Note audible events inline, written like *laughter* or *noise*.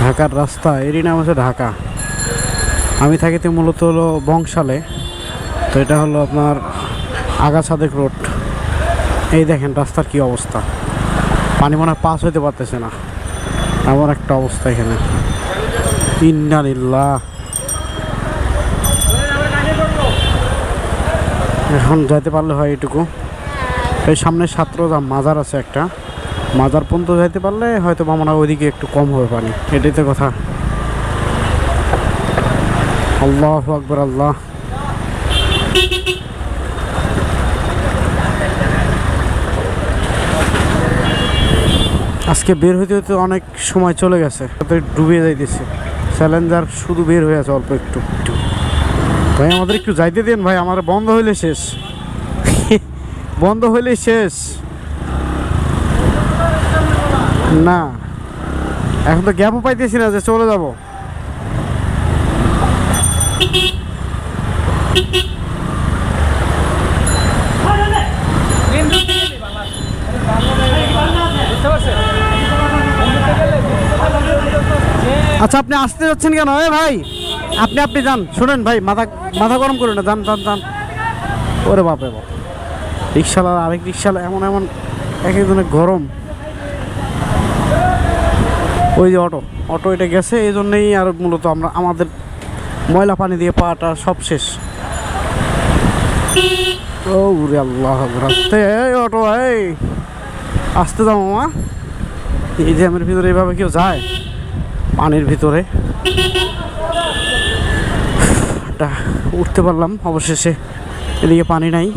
ঢাকার রাস্তা, এরই নাম হচ্ছে ঢাকা। আমি থাকি তো মূলত হলো বংশালে। তো এটা হলো আপনার আগা সাদেক রোড। এই দেখেন রাস্তার কি অবস্থা। পানি মনে হয় পাস হইতে পারতেছে না। এমন একটা অবস্থা এখানে। ইন্নালিল্লাহ এখন যাইতে পারলে হয় এটুকু। এই সামনে ছাত্র মাজার আছে একটা। মাজার পর্যন্ত যাইতে পারলে হয়তো মনে হয় ওইদিকে একটু কম হবে পানি। এটাই তো কথা। আল্লাহ আকবর, আল্লাহ। আজকে বের হইতে হইতে অনেক সময় চলে গেছে। ডুবে যাইতেছে। চ্যালেঞ্জার শুধু বের হয়ে আছে অল্প একটু একটু। ভাই, আমাদের একটু যাইতে দেন ভাই, আমার বন্ধ হইলে শেষ। *laughs* বন্ধ হইলে শেষ। না। এখন তো গ্যাপও পাইতেছি না যে চলে যাব। আচ্ছা আপনি আসতে যাচ্ছেন কেন? এ ভাই, আপনি আপনি যান। শুনেন ভাই, মাথা মাথা গরম করুন না। যান যান যান। ওরে বাপরে বাপ। রিক্সাওয়ালা আরেক রিক্সাওয়ালা এমন এমন এক একজনের গরম। ওই যে অটো অটো এটা গেছে এই জন্যেই আর মূলত আমরা, আমাদের ময়লা পানি দিয়ে পাটা সব শেষ। ও এই অটো, এই। আসতে যাও মামা। এই জ্যামের ভিতরে এইভাবে কেউ যায়? পানির ভিতরে। উঠতে পারলাম অবশেষে। এদিকে পানি নাই।